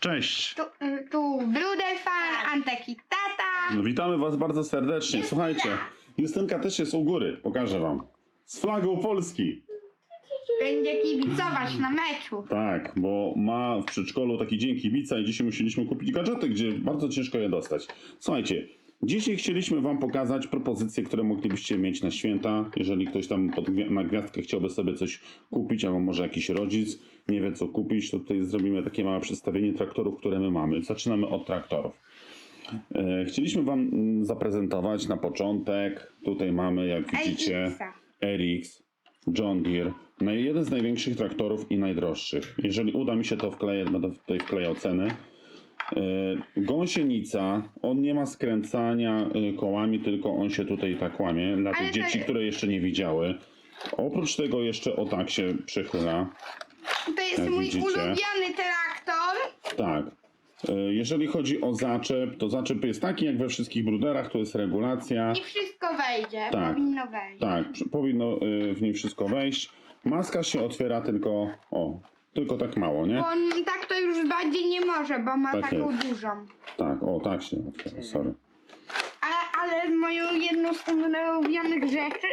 Cześć! Tu, y, tu Bruder Fan, Antek i tata. No, witamy Was bardzo serdecznie. Słuchajcie, Justynka też jest u góry, pokażę Wam. Z flagą Polski. Będzie kibicować na meczu. Tak, bo ma w przedszkolu taki dzień kibica i dzisiaj musieliśmy kupić gadżety, gdzie bardzo ciężko je dostać. Słuchajcie, dzisiaj chcieliśmy Wam pokazać propozycje, które moglibyście mieć na święta. Jeżeli ktoś tam pod, na gwiazdkę chciałby sobie coś kupić, albo może jakiś rodzic nie wie co kupić, to tutaj zrobimy takie małe przedstawienie traktorów, które my mamy. Zaczynamy od traktorów. E, Chcieliśmy Wam mm, zaprezentować na początek. Tutaj mamy, jak widzicie. RX, John Deere. Jeden z największych traktorów i najdroższych. Jeżeli uda mi się to wkleję, będę tutaj wklejał ceny. E, Gąsienica, on nie ma skręcania e, kołami, tylko on się tutaj tak łamie. Dla tych Ale to- dzieci, które jeszcze nie widziały. Oprócz tego jeszcze o tak się przechyla. To jest Jak mój widzicie. ulubiony traktor. Tak. E, Jeżeli chodzi o zaczep, to zaczep jest taki jak we wszystkich bruderach, to jest regulacja. I wszystko wejdzie. Tak. Powinno wejść. Tak, przy- powinno y, w nim wszystko wejść. Maska się otwiera tylko, o, tylko tak mało, nie? Bo on tak to już bardziej nie może, bo ma Tak taką jest. dużą. Tak, o, tak się otwiera, sorry. Ale, ale moją jedną z ulubionych rzeczy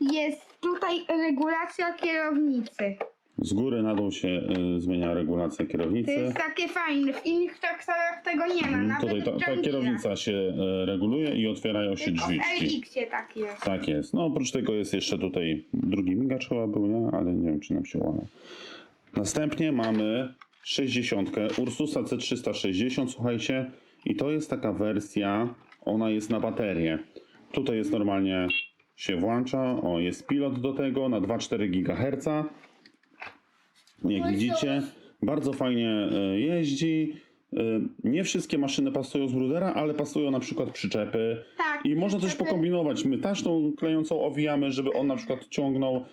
jest tutaj regulacja kierownicy. Z góry na dół się y, zmienia regulacja To kierownicy. jest takie fajne. W innych traktorach tego nie ma. Mm, Nawet Tutaj ta, ta kierownica się y, reguluje i otwierają się Tylko w. LX-ie tak jest. Tak jest. No oprócz tego jest jeszcze tutaj drugi migacz chyba był, nie? Ale nie wiem czy nam się łamał. Następnie mamy 60 Ursusa C360, słuchajcie. I to jest taka wersja, ona jest na baterię. Tutaj jest normalnie się włącza, o jest pilot do tego na 2,4 GHz. Jak widzicie, bardzo fajnie e, jeździ. E, Nie wszystkie maszyny pasują z brudera, ale pasują na przykład przyczepy. Tak, I można coś pokombinować. My taśną klejącą owijamy, żeby on na przykład ciągnął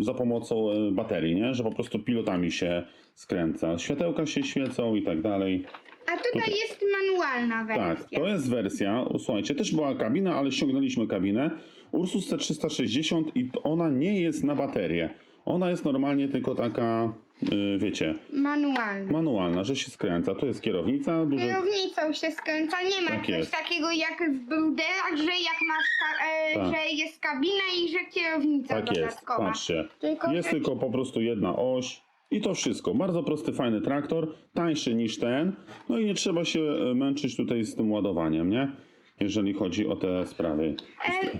za pomocą e, baterii, nie? Że po prostu pilotami się skręca. Światełka się świecą i tak dalej. A tutaj jest manualna Tak, wersja. to jest wersja. Słuchajcie, też była kabina, ale ściągnęliśmy kabinę. Ursus C360 i ona nie jest na baterię. Ona jest normalnie tylko taka, y, wiecie, Manualna. manualna, że się skręca. To jest kierownica, duży... Kierownicą się skręca, nie ma Tak jest. takiego jak w bruderach, że jak masz ka- e, Tak. że jest kabina i że kierownica Tak jest, dodatkowa. patrzcie. Tylko, Jest że- tylko po prostu jedna oś i to wszystko. Bardzo prosty, fajny traktor, tańszy niż ten. No i nie trzeba się e, męczyć tutaj z tym ładowaniem, nie? Jeżeli chodzi o te sprawy.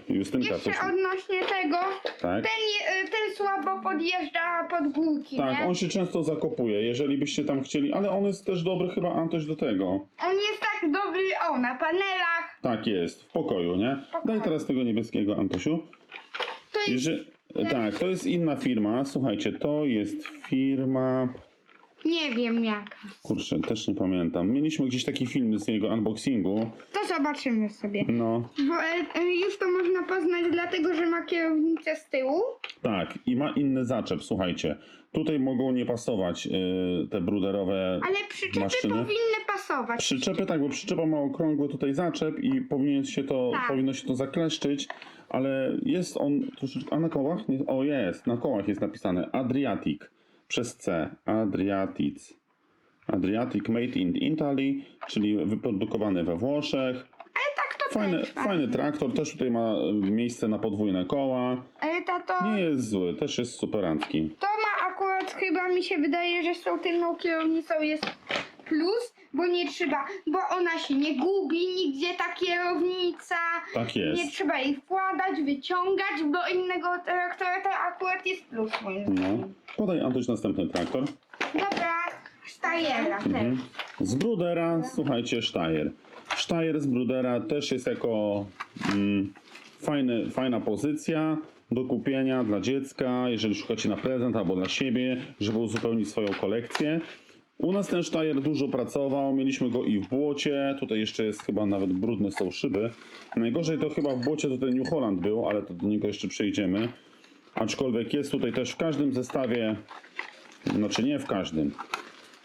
E, Justynka Jeszcze coś... odnośnie tego, Tak? ten, je- e, ten słabo podjeżdża pod górki, Tak, nie? on się często zakopuje, jeżeli byście tam chcieli, ale on jest też dobry chyba Antoś do tego. On jest tak dobry, o, na panelach. Tak jest, w pokoju, nie? Daj teraz tego niebieskiego, Antosiu. To jest, Jeżeli... Tak, to jest inna firma. Słuchajcie, to jest firma... nie wiem jak. Kurczę, też nie pamiętam. Mieliśmy gdzieś taki film z jego unboxingu. To zobaczymy sobie. No, Bo e, e, już to można poznać dlatego, że ma kierownicę z tyłu. tak. I ma inny zaczep, słuchajcie. Tutaj mogą nie pasować y, te bruderowe Ale przyczepy maszyny. powinny pasować. Przyczepy tak, bo przyczepa ma okrągły tutaj zaczep i powinien się to, Tak. powinno się to zakleszczyć, ale jest on troszeczkę, a na kołach? Nie, o jest, na kołach jest napisane Adriatic przez C, Adriatic. Adriatic Made in Italy, czyli wyprodukowany we Włoszech. Ale tak to Fajny, też fajny traktor, też tutaj ma y, miejsce na podwójne koła. Ale tato, Nie jest zły, też jest superancki. to ma akurat chyba mi się wydaje, że z tą tylną kierownicą jest plus, bo nie trzeba, bo ona się nie gubi nigdzie ta kierownica. Tak Nie jest. trzeba jej wkładać, wyciągać, bo innego traktora to akurat jest plus moim No. zdaniem. Podaj Antoś następny traktor. Dobra, Stajera Mhm. też. Z Brudera, słuchajcie, Steyr. Steyr z Brudera też jest jako mm, fajny, fajna pozycja do kupienia dla dziecka, jeżeli szukacie na prezent albo dla siebie, żeby uzupełnić swoją kolekcję. U nas ten Steyr dużo pracował, mieliśmy go i w błocie, tutaj jeszcze jest chyba nawet brudne są szyby. Najgorzej to chyba w błocie to ten New Holland był, ale to do niego jeszcze przejdziemy. Aczkolwiek jest tutaj też w każdym zestawie, znaczy nie w każdym,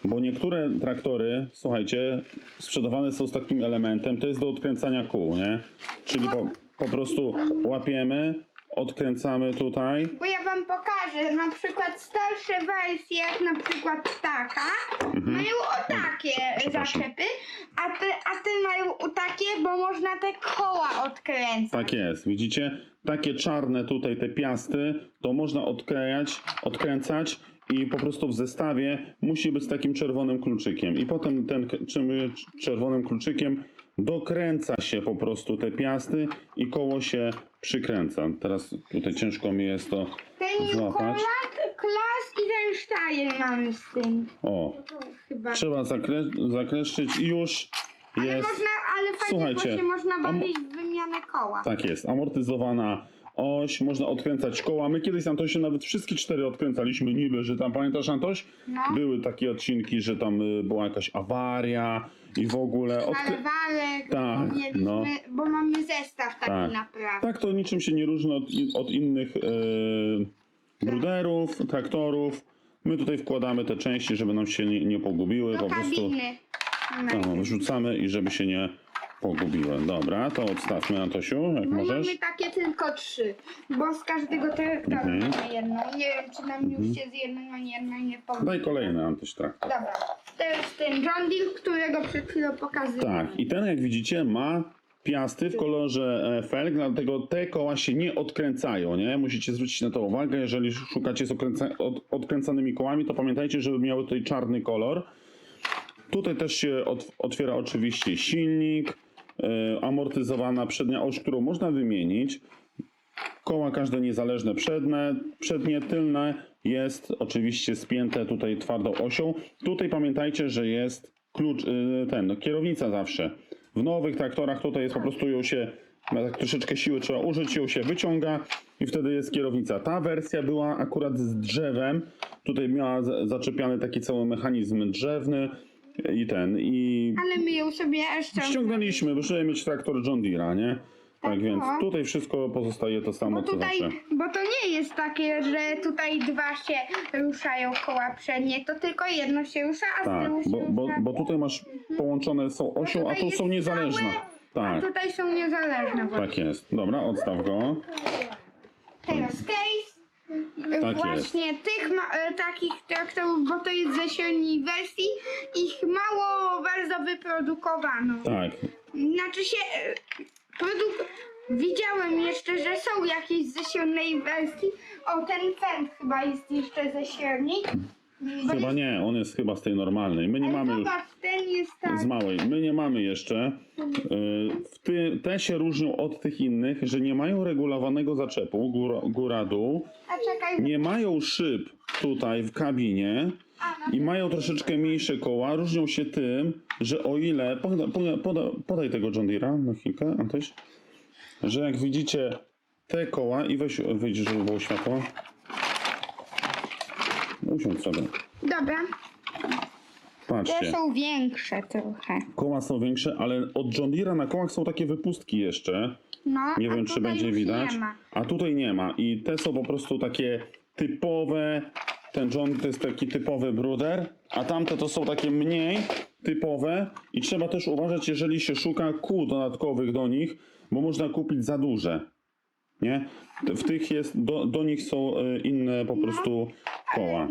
bo niektóre traktory, słuchajcie, sprzedawane są z takim elementem, to jest do odkręcania kół, nie? Czyli po, po prostu łapiemy, odkręcamy tutaj wam pokażę. Na przykład starsze wersje, jak na przykład taka, mają o takie Mhm. Przepraszam. zaczepy, a te, a te mają o takie, bo można te koła odkręcać. Tak jest, widzicie? Takie czarne tutaj te piasty, to można odklejać, odkręcać i po prostu w zestawie musi być z takim czerwonym kluczykiem. I potem ten k- czym, czerwonym kluczykiem dokręca się po prostu te piasty i koło się przykręca. Teraz tutaj ciężko mi jest to złapać. Klas i ten Stein mamy z tym. O, Chyba. trzeba zakre- zakreszczyć i już Ale jest. można, ale fajnie, Słuchajcie, bo się można bawić w wymianę koła. Tak jest, amortyzowana oś, można odkręcać koła. My kiedyś z Antosiem nawet wszystkie cztery odkręcaliśmy niby, że tam, pamiętasz Antoś? No. Były takie odcinki, że tam y, była jakaś awaria i w ogóle... Ale Odkrę... walek, Tak, mieliśmy, no. bo mamy zestaw taki Tak. naprawdę. Tak, to niczym się nie różni od, od innych y, bruderów, traktorów. My tutaj wkładamy te części, żeby nam się nie, nie pogubiły. Do po prostu kabiny. no, wrzucamy i żeby się nie pogubiły. Dobra, to odstawmy Antosiu, jak No możesz. mamy takie tylko trzy, bo z każdego traktora Mhm. mamy jedną. Nie wiem, czy nam już się z jedną ani jednej nie pogubi. Daj kolejny Antoś traktor. Dobra, to jest ten John Deere, którego przed chwilą pokazywałem. Tak, i ten jak widzicie ma piasty w kolorze e, felg, dlatego te koła się nie odkręcają, nie? Musicie zwrócić na to uwagę, jeżeli szukacie z odkręca, od, odkręcanymi kołami, to pamiętajcie, żeby miały tutaj czarny kolor. Tutaj też się ot, otwiera oczywiście silnik, e, amortyzowana przednia oś, którą można wymienić. Koła każde niezależne przednie, przednie, tylne jest oczywiście spięte tutaj twardą osią. Tutaj pamiętajcie, że jest klucz, y, ten, no, kierownica zawsze. W nowych traktorach tutaj jest po prostu ją się, tak troszeczkę siły trzeba użyć, ją się wyciąga i wtedy jest kierownica. Ta wersja była akurat z drzewem. Tutaj miała zaczepiany taki cały mechanizm drzewny i ten, i Ale my ją sobie jeszcze... ściągnęliśmy, by mieć traktor John Deere'a, nie? Tak Tak, więc no. tutaj wszystko pozostaje to samo Bo co tutaj, zawsze. bo to nie jest takie, że tutaj dwa się ruszają koła przednie, to tylko jedno się rusza, a z Tak, tyłu się bo, bo, bo tutaj masz połączone są osią, a tu jest są niezależne. całe, A Tak, tutaj są niezależne. właśnie. tak jest. Dobra, odstaw go. Teraz case. Tak Właśnie tych ma, e, takich traktorów, bo to jest ze średniej wersji, ich mało bardzo wyprodukowano. Tak, Znaczy się, produk... widziałem jeszcze, że są jakieś ze średniej wersji. O, ten fend chyba jest jeszcze ze. Bo chyba jest- nie, on jest chyba z tej normalnej. My nie Ale mamy już zobacz, ten jest tak. z małej. My nie mamy jeszcze. Yy, W ty, te się różnią od tych innych, że nie mają regulowanego zaczepu góra, góra dół, A czekaj, nie mają szyb tutaj w kabinie. I mają troszeczkę mniejsze koła. Różnią się tym, że o ile. Poda, poda, poda, podaj tego John Deere'a na chwilkę, Antoś. Że jak widzicie te koła i weź wyjdź, żeby było światło. Usiądź sobie. dobra, te Patrzcie. są większe trochę. Koła są większe, ale od John Deere'a na kołach są takie wypustki jeszcze. No, Nie a wiem, czy tutaj będzie już widać. Nie ma. A tutaj nie ma. I te są po prostu takie typowe. Ten John to jest taki typowy bruder, a tamte to są takie mniej typowe. I trzeba też uważać, jeżeli się szuka kół dodatkowych do nich, bo można kupić za duże. Nie? W tych jest, do, do nich są e, inne po prostu koła.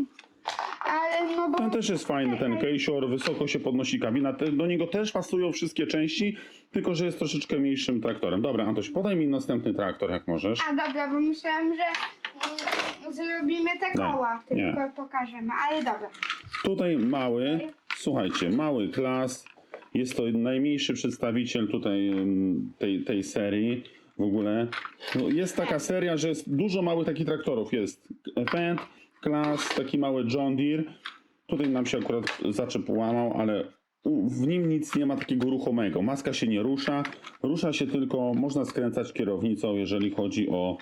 Ale no bo Ten też jest fajny, ten Keisior, wysoko się podnosi kabina. Te, do niego też pasują wszystkie części, tylko że jest troszeczkę mniejszym traktorem. Dobra, Antoś, podaj mi następny traktor, jak możesz. A dobra, bo myślałam, że zrobimy te koła, nie. tylko pokażemy, ale dobra. Tutaj mały, słuchajcie, mały klas. Jest to najmniejszy przedstawiciel tutaj tej, tej serii w ogóle. No, jest taka seria, że jest dużo małych takich traktorów. Jest Fendt, klas, taki mały John Deere. Tutaj nam się akurat zaczep łamał, ale u- w nim nic nie ma takiego ruchomego. Maska się nie rusza. Rusza się tylko, można skręcać kierownicą, jeżeli chodzi o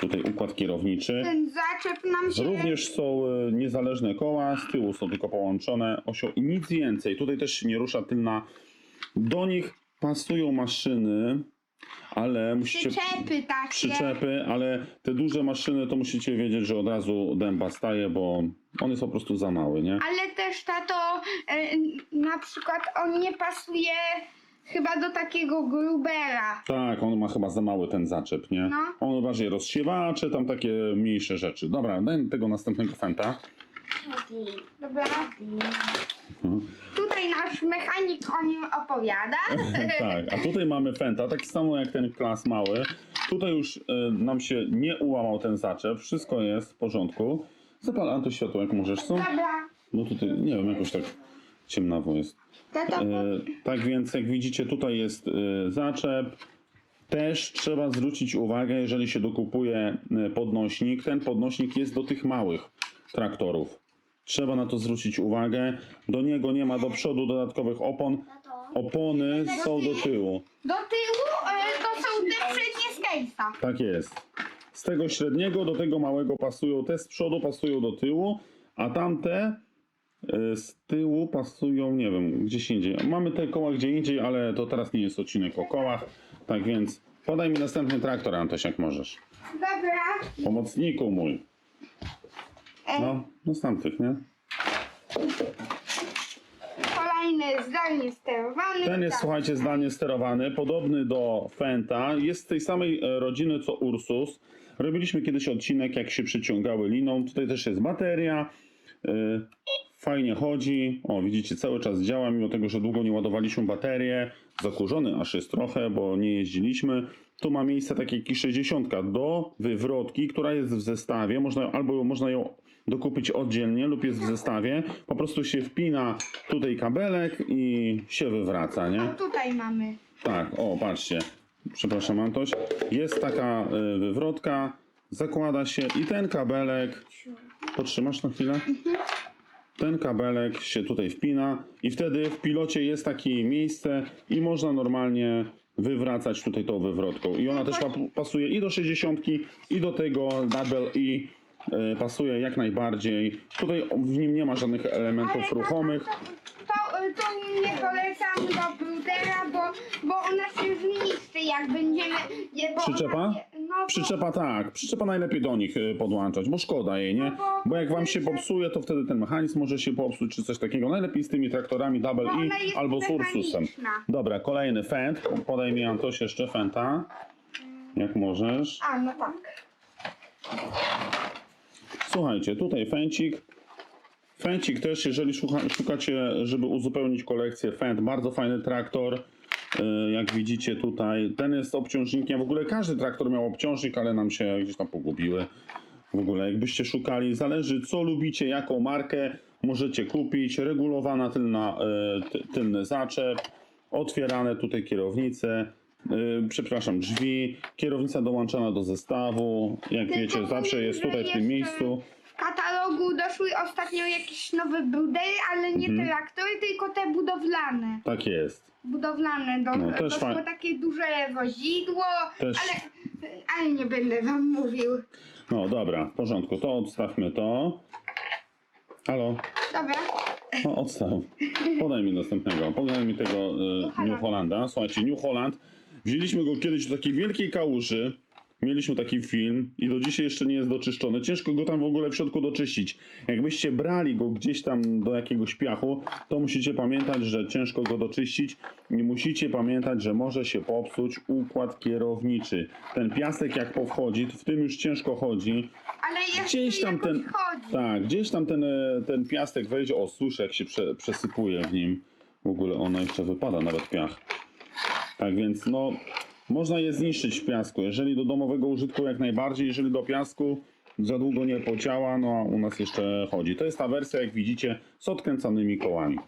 tutaj układ kierowniczy. Ten zaczep nam się... Również są e, niezależne koła, z tyłu są tylko połączone osią i nic więcej. Tutaj też się nie rusza tylna. Do nich pasują maszyny, ale musicie. Przyczepy takie. Przyczepy, ale te duże maszyny to musicie wiedzieć, że od razu dęba staje, bo on jest po prostu za mały, nie? Ale też tato, e, na przykład on nie pasuje chyba do takiego grubera. Tak, on ma chyba za mały ten zaczep, nie? No. On bardziej rozsiewacze, tam takie mniejsze rzeczy. Dobra, daj tego następnego fenta. Dobra. Tutaj nasz mechanik o nim opowiada. tak, a tutaj mamy fenta, tak samo jak ten klas mały. Tutaj już y, nam się nie ułamał ten zaczep, wszystko jest w porządku. Zapal Anto światło, jak możesz, co? Dobra. No tutaj, nie wiem, jakoś tak ciemnawo jest. Tato, E, tak więc jak widzicie tutaj jest e, zaczep. Też trzeba zwrócić uwagę, jeżeli się dokupuje e, podnośnik, ten podnośnik jest do tych małych traktorów. Trzeba na to zwrócić uwagę. Do niego nie ma do przodu dodatkowych opon. Opony są do tyłu. do tyłu e, to są te przednie z case'a. Tak jest. Z tego średniego do tego małego pasują, te z przodu pasują do tyłu, a tamte z tyłu pasują, nie wiem, gdzieś indziej. Mamy te koła gdzie indziej, ale to teraz nie jest odcinek o kołach. Tak więc podaj mi następny traktor, Antoś, jak możesz. Dobra. Pomocniku mój. E, No, no z tamtych, nie? Kolejny zdalnie sterowany. Ten jest, Tak. słuchajcie, zdalnie sterowany, podobny do Fenta. Jest z tej samej e, rodziny co Ursus. Robiliśmy kiedyś odcinek, jak się przyciągały liną. Tutaj też jest bateria. e, Fajnie chodzi. O, widzicie, cały czas działa, mimo tego, że długo nie ładowaliśmy baterię. Zakurzony aż jest trochę, bo nie jeździliśmy. Tu ma miejsce takie jak 60 do wywrotki, która jest w zestawie. Można, albo można ją dokupić oddzielnie lub jest w zestawie. Po prostu się wpina tutaj kabelek i się wywraca, nie? A tutaj mamy. Tak, o, patrzcie. Przepraszam, Antoś. Jest taka y, wywrotka, zakłada się i ten kabelek. Potrzymasz na chwilę? Ten kabelek się tutaj wpina i wtedy w pilocie jest takie miejsce i można normalnie wywracać tutaj tą wywrotką. I ona też pa- pasuje i do 60 i do tego double i y, pasuje jak najbardziej. Tutaj w nim nie ma żadnych elementów ruchomych. To, nie polecam do brudera, bo, bo ona się zniszczy, jak będziemy... Je, bo Przyczepa? Ona, no bo, Przyczepa tak, przyczepa najlepiej do nich y, podłączać, bo szkoda jej, nie? Bo jak wam się popsuje, to wtedy ten mechanizm może się popsuć, czy coś takiego. Najlepiej z tymi traktorami Double E ona jest albo z Ursusem. mechaniczna. Dobra, kolejny Fend. Podaj mi Antoś jeszcze Fenta. Jak możesz. A, no tak. Słuchajcie, tutaj Fencik. Fencik też, jeżeli szuka, szukacie, żeby uzupełnić kolekcję Fend, bardzo fajny traktor. Y, Jak widzicie tutaj, ten jest obciążnikiem. W ogóle każdy traktor miał obciążnik, ale nam się gdzieś tam pogubiły. W ogóle, jakbyście szukali, zależy co lubicie, jaką markę możecie kupić. Regulowana tylna, y, ty- tylny zaczep, otwierane tutaj kierownice. y, Przepraszam, drzwi, kierownica dołączona do zestawu. Jak wiecie, zawsze jest tutaj w tym miejscu. W doszły ostatnio jakieś nowe brudery, ale nie Mhm. traktory, tylko te budowlane. Tak jest. Budowlane. Do, No, też doszło takie duże wozidło, Też- ale, ale nie będę wam mówił. No dobra, w porządku, to odstawmy to. Halo, Dobra. no odstaw. Podaj mi następnego. Podaj mi tego y, New Hollanda. Słuchajcie, New Holland. Wzięliśmy go kiedyś do takiej wielkiej kałuży. Mieliśmy taki film i do dzisiaj jeszcze nie jest doczyszczony. Ciężko go tam w ogóle w środku doczyścić. Jakbyście brali go gdzieś tam do jakiegoś piachu, to musicie pamiętać, że ciężko go doczyścić i musicie pamiętać, że może się popsuć układ kierowniczy. Ten piasek jak powchodzi, w tym już ciężko chodzi. Ale jeszcze Gdzieś tam ten- chodzi. Tak, gdzieś tam ten, e, ten piastek wejdzie, o słyszę jak się prze, przesypuje w nim. W ogóle ono jeszcze wypada, nawet piach. Tak więc no, można je zniszczyć w piasku. Jeżeli do domowego użytku jak najbardziej, jeżeli do piasku za długo nie podziała, no a u nas jeszcze chodzi. To jest ta wersja, jak widzicie, z odkręcanymi kołami.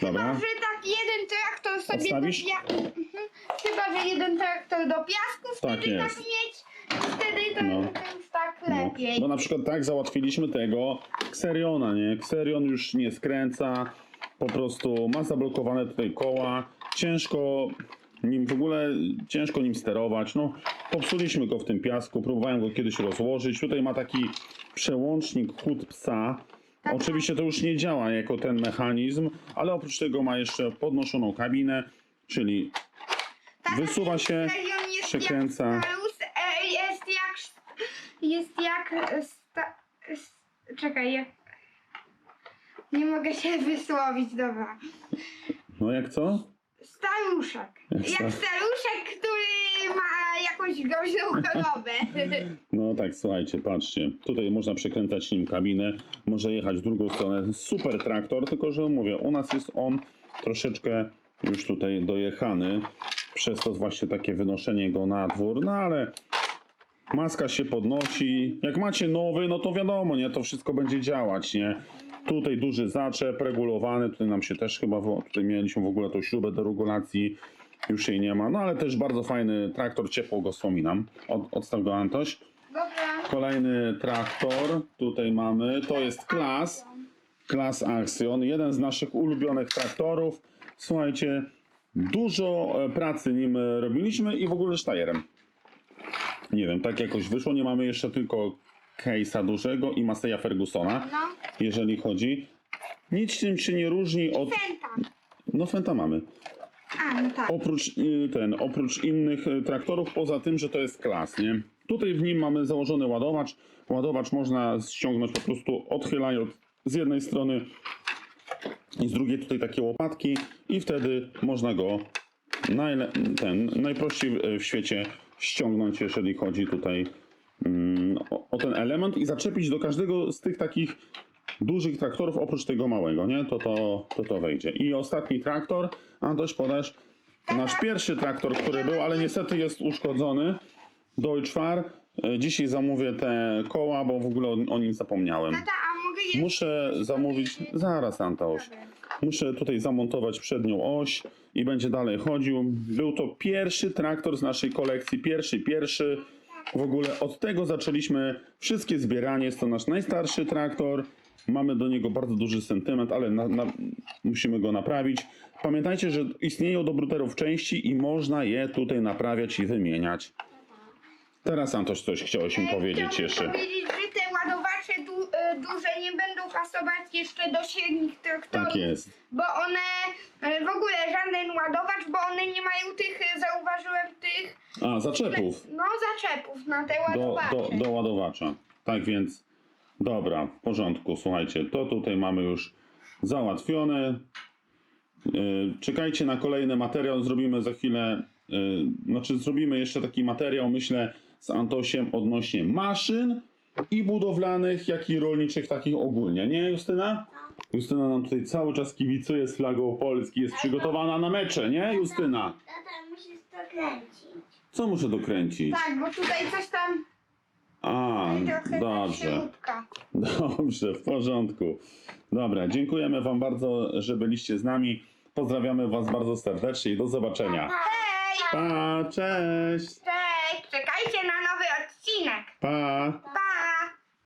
Dobra? Chyba, że tak jeden traktor sobie Odstawisz? do pia... Mhm. Chyba, że jeden traktor do piasku Tak wtedy tak, jest. mieć. Wtedy to, No. jest tak No, lepiej. bo na przykład tak załatwiliśmy tego Xeriona, nie? Xerion już nie skręca, po prostu ma zablokowane tutaj koła, ciężko nim w ogóle, ciężko nim sterować, no popsuliśmy go w tym piasku, próbowałem go kiedyś rozłożyć, tutaj ma taki przełącznik chód psa, oczywiście to już nie działa jako ten mechanizm, ale oprócz tego ma jeszcze podnoszoną kabinę, czyli Tak, wysuwa się, przekręca. Jest jak. Jest jak. czekaj. Nie mogę się wysłowić, dobra. no jak co? Star staruszek. Jak Jak sta- staruszek, który ma jakąś groźną chorobę. No tak, słuchajcie, patrzcie. Tutaj można przekręcać nim kabinę, może jechać w drugą stronę. Super traktor, tylko że mówię, u nas jest on troszeczkę już tutaj dojechany. Przez to właśnie takie wynoszenie go na dwór, no ale maska się podnosi. Jak macie nowy, no to wiadomo, nie, to wszystko będzie działać, nie. Tutaj duży zaczep regulowany, tutaj nam się też chyba, tutaj mieliśmy w ogóle tą śrubę do regulacji, już jej nie ma, no ale też bardzo fajny traktor, ciepło go wspominam. Od, odstaw go Antoś. Dobra. Kolejny traktor, tutaj mamy, to jest Klas, Klas Action, jeden z naszych ulubionych traktorów. Słuchajcie, dużo e, pracy nim e, robiliśmy i w ogóle Steyerem. Nie wiem, tak jakoś wyszło, nie mamy jeszcze tylko Case'a dużego i Maseja Fergusona, No. Jeżeli chodzi. Nic tym się nie różni od... Fenta. No Fenta mamy. A, no tak. Oprócz y, ten, oprócz innych y, traktorów, poza tym, że to jest klas, nie? Tutaj w nim mamy założony ładowacz. Ładowacz można ściągnąć po prostu odchylając z jednej strony i z drugiej tutaj takie łopatki i wtedy można go najle, ten, najprościej w- w świecie ściągnąć, jeżeli chodzi tutaj mm, o, o ten element i zaczepić do każdego z tych takich dużych traktorów, oprócz tego małego, nie? To to, to, to wejdzie. I ostatni traktor, Antoś, podasz nasz pierwszy traktor, który był, ale niestety jest uszkodzony. Deutschfar. E, Dzisiaj zamówię te koła, bo w ogóle o, o nim zapomniałem. Tata, a mogę je... Muszę zamówić, zaraz Antoś. Muszę tutaj zamontować przednią oś i będzie dalej chodził. Był to pierwszy traktor z naszej kolekcji, pierwszy, pierwszy. W ogóle od tego zaczęliśmy wszystkie zbieranie. Jest to nasz najstarszy traktor. Mamy do niego bardzo duży sentyment, ale na, na, musimy go naprawić. Pamiętajcie, że istnieją do bruterów części i można je tutaj naprawiać i wymieniać. Teraz Antoś coś chciałeś im E, powiedzieć jeszcze. powiedzieć, że te ładowacze du, e, duże nie będą pasować jeszcze do średnich traktorów. Tak jest. Bo one, e, w ogóle żaden ładowacz, bo one nie mają tych, e, zauważyłem tych, A, zaczepów. no zaczepów na te do, ładowacze. do, do ładowacza. Tak więc, dobra, w porządku. Słuchajcie, to tutaj mamy już załatwione. Yy, Czekajcie na kolejny materiał. Zrobimy za chwilę, yy, znaczy zrobimy jeszcze taki materiał, myślę, z Antosiem odnośnie maszyn i budowlanych, jak i rolniczych takich ogólnie. Nie, Justyna? Justyna nam tutaj cały czas kibicuje z flagą Polski, jest przygotowana na mecze, nie, Justyna? Tata, musisz to kręcić. Co muszę dokręcić? Tak, bo tutaj coś tam A, trochę dobrze. śrubka. Dobrze, w porządku. Dobra, dziękujemy Wam bardzo, że byliście z nami. Pozdrawiamy Was bardzo serdecznie i do zobaczenia. Hej! Pa, cześć! Cześć! Czekajcie na nowy odcinek. Pa! Pa!